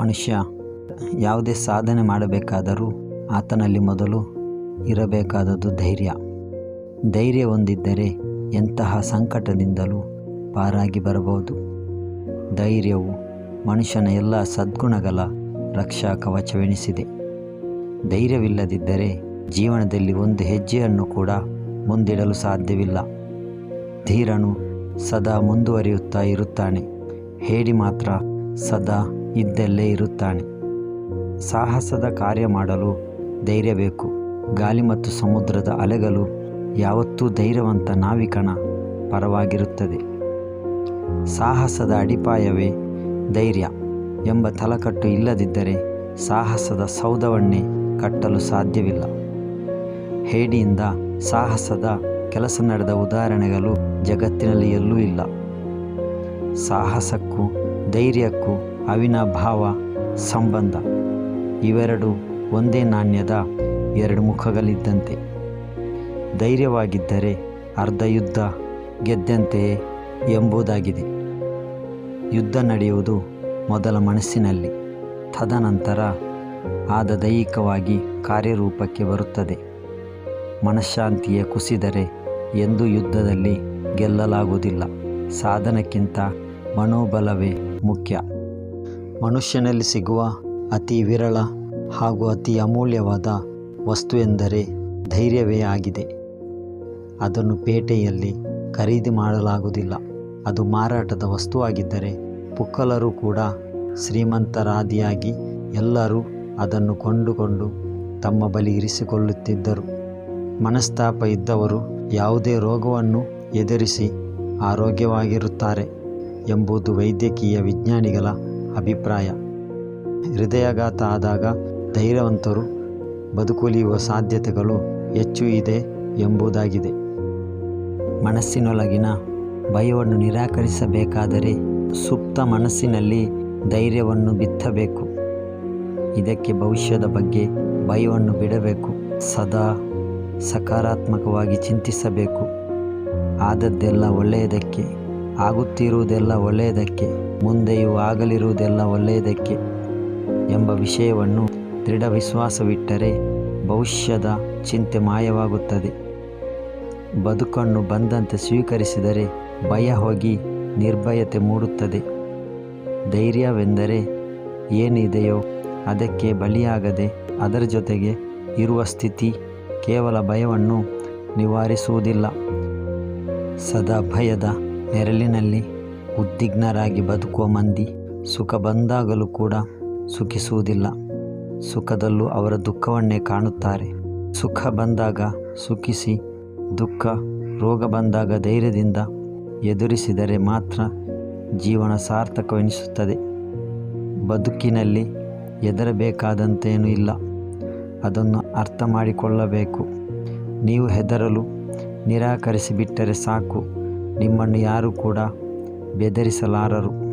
ಮನುಷ್ಯ ಯಾವುದೇ ಸಾಧನೆ ಮಾಡಬೇಕಾದರೂ ಆತನಲ್ಲಿ ಮೊದಲು ಇರಬೇಕಾದದ್ದು ಧೈರ್ಯ. ಧೈರ್ಯ ಹೊಂದಿದ್ದರೆ ಎಂತಹ ಸಂಕಟದಿಂದಲೂ ಪಾರಾಗಿ ಬರಬಹುದು. ಧೈರ್ಯವು ಮನುಷ್ಯನ ಎಲ್ಲ ಸದ್ಗುಣಗಳ ರಕ್ಷಾ ಕವಚವೆನಿಸಿದೆ. ಧೈರ್ಯವಿಲ್ಲದಿದ್ದರೆ ಜೀವನದಲ್ಲಿ ಒಂದು ಹೆಜ್ಜೆಯನ್ನು ಕೂಡ ಮುಂದಿಡಲು ಸಾಧ್ಯವಿಲ್ಲ. ಧೀರನು ಸದಾ ಮುಂದುವರಿಯುತ್ತಾ ಇರುತ್ತಾನೆ. ಹೇಳಿ ಮಾತ್ರ ಸದಾ ಇದ್ದಲ್ಲೇ ಇರುತ್ತಾನೆ. ಸಾಹಸದ ಕಾರ್ಯ ಮಾಡಲು ಧೈರ್ಯ ಬೇಕು. ಗಾಳಿ ಮತ್ತು ಸಮುದ್ರದ ಅಲೆಗಳು ಯಾವತ್ತೂ ಧೈರ್ಯವಂತ ನಾವಿಕನ ಪರವಾಗಿರುತ್ತದೆ. ಸಾಹಸದ ಅಡಿಪಾಯವೇ ಧೈರ್ಯ ಎಂಬ ತಲಕಟ್ಟು ಇಲ್ಲದಿದ್ದರೆ ಸಾಹಸದ ಸೌಧವನ್ನೇ ಕಟ್ಟಲು ಸಾಧ್ಯವಿಲ್ಲ. ಹೇಡಿಯಿಂದ ಸಾಹಸದ ಕೆಲಸ ನಡೆದ ಉದಾಹರಣೆಗಳು ಜಗತ್ತಿನಲ್ಲಿ ಎಲ್ಲೂ ಇಲ್ಲ. ಸಾಹಸಕ್ಕೂ ಧೈರ್ಯಕ್ಕೂ ಅವಿನಾಭಾವ ಸಂಬಂಧ ಇವೆರಡು ಒಂದೇ ನಾಣ್ಯದ ಎರಡು ಮುಖಗಳಿದ್ದಂತೆ. ಧೈರ್ಯವಾಗಿದ್ದರೆ ಅರ್ಧ ಯುದ್ಧ ಗೆದ್ದಂತೆಯೇ ಎಂಬುದಾಗಿದೆ. ಯುದ್ಧ ನಡೆಯುವುದು ಮೊದಲ ಮನಸ್ಸಿನಲ್ಲಿ, ತದನಂತರ ಆದ ದೈಹಿಕವಾಗಿ ಕಾರ್ಯರೂಪಕ್ಕೆ ಬರುತ್ತದೆ. ಮನಃಶಾಂತಿಯ ಕುಸಿದರೆ ಎಂದೂ ಯುದ್ಧದಲ್ಲಿ ಗೆಲ್ಲಲಾಗುವುದಿಲ್ಲ. ಸಾಧನಕ್ಕಿಂತ ಮನೋಬಲವೇ ಮುಖ್ಯ. ಮನುಷ್ಯನಲ್ಲಿ ಸಿಗುವ ಅತಿ ವಿರಳ ಹಾಗೂ ಅತಿ ಅಮೂಲ್ಯವಾದ ವಸ್ತು ಎಂದರೆ ಧೈರ್ಯವೇ ಆಗಿದೆ. ಅದನ್ನು ಪೇಟೆಯಲ್ಲಿ ಖರೀದಿ ಮಾಡಲಾಗುವುದಿಲ್ಲ. ಅದು ಮಾರಾಟದ ವಸ್ತುವಾಗಿದ್ದರೆ ಪುಕ್ಕಲರು ಕೂಡ ಶ್ರೀಮಂತರಾದಿಯಾಗಿ ಎಲ್ಲರೂ ಅದನ್ನು ಕೊಂಡುಕೊಂಡು ತಮ್ಮ ಬಳಿ ಇರಿಸಿಕೊಳ್ಳುತ್ತಿದ್ದರು. ಮನಸ್ತಾಪ ಇದ್ದವರು ಯಾವುದೇ ರೋಗವನ್ನು ಎದುರಿಸಿ ಆರೋಗ್ಯವಾಗಿರುತ್ತಾರೆ ಎಂಬುದು ವೈದ್ಯಕೀಯ ವಿಜ್ಞಾನಿಗಳ ಅಭಿಪ್ರಾಯ. ಹೃದಯಾಘಾತ ಆದಾಗ ಧೈರ್ಯವಂತರು ಬದುಕುಲಿಯುವ ಸಾಧ್ಯತೆಗಳು ಹೆಚ್ಚು ಇದೆ ಎಂಬುದಾಗಿದೆ. ಮನಸ್ಸಿನೊಳಗಿನ ಭಯವನ್ನು ನಿರಾಕರಿಸಬೇಕಾದರೆ ಸುಪ್ತ ಮನಸ್ಸಿನಲ್ಲಿ ಧೈರ್ಯವನ್ನು ಬಿತ್ತಬೇಕು. ಇದಕ್ಕೆ ಭವಿಷ್ಯದ ಬಗ್ಗೆ ಭಯವನ್ನು ಬಿಡಬೇಕು. ಸದಾ ಸಕಾರಾತ್ಮಕವಾಗಿ ಚಿಂತಿಸಬೇಕು. ಆದದ್ದೆಲ್ಲ ಒಳ್ಳೆಯದಕ್ಕೆ ಆಗುತ್ತಿರುವುದೆಲ್ಲ ಒಳ್ಳೆಯದಕ್ಕೆ, ಮುಂದೆಯೂ ಆಗಲಿರುವುದೆಲ್ಲ ಒಳ್ಳೆಯದಕ್ಕೆ ಎಂಬ ವಿಷಯವನ್ನು ದೃಢ ವಿಶ್ವಾಸವಿಟ್ಟರೆ ಭವಿಷ್ಯದ ಚಿಂತೆ ಮಾಯವಾಗುತ್ತದೆ. ಬದುಕನ್ನು ಬಂದಂತೆ ಸ್ವೀಕರಿಸಿದರೆ ಭಯ ಹೋಗಿ ನಿರ್ಭಯತೆ ಮೂಡುತ್ತದೆ. ಧೈರ್ಯವೆಂದರೆ ಏನಿದೆಯೋ ಅದಕ್ಕೆ ಬಲಿಯಾಗದೆ ಅದರ ಜೊತೆಗೆ ಇರುವ ಸ್ಥಿತಿ ಕೇವಲ ಭಯವನ್ನು ನಿವಾರಿಸುವುದಿಲ್ಲ. ಸದಾ ಭಯದ ನೆರಳಿನಲ್ಲಿ ಉದ್ವಿಗ್ನರಾಗಿ ಬದುಕುವ ಮಂದಿ ಸುಖ ಬಂದಾಗಲೂ ಕೂಡ ಸುಖಿಸುವುದಿಲ್ಲ. ಸುಖದಲ್ಲೂ ಅವರ ದುಃಖವನ್ನೇ ಕಾಣುತ್ತಾರೆ. ಸುಖ ಬಂದಾಗ ಸುಖಿಸಿ, ದುಃಖ, ರೋಗ ಬಂದಾಗ ಧೈರ್ಯದಿಂದ ಎದುರಿಸಿದರೆ ಮಾತ್ರ ಜೀವನ ಸಾರ್ಥಕವೆನಿಸುತ್ತದೆ. ಬದುಕಿನಲ್ಲಿ ಹೆದರಬೇಕಾದಂತೇನೂ ಇಲ್ಲ. ಅದನ್ನು ಅರ್ಥ ಮಾಡಿಕೊಳ್ಳಬೇಕು ನೀವು ಹೆದರಲು ನಿರಾಕರಿಸಿಬಿಟ್ಟರೆ ಸಾಕು. ನಿಮ್ಮನ್ನು ಯಾರೂ ಕೂಡ ಬೆದರಿಸಲಾರರು.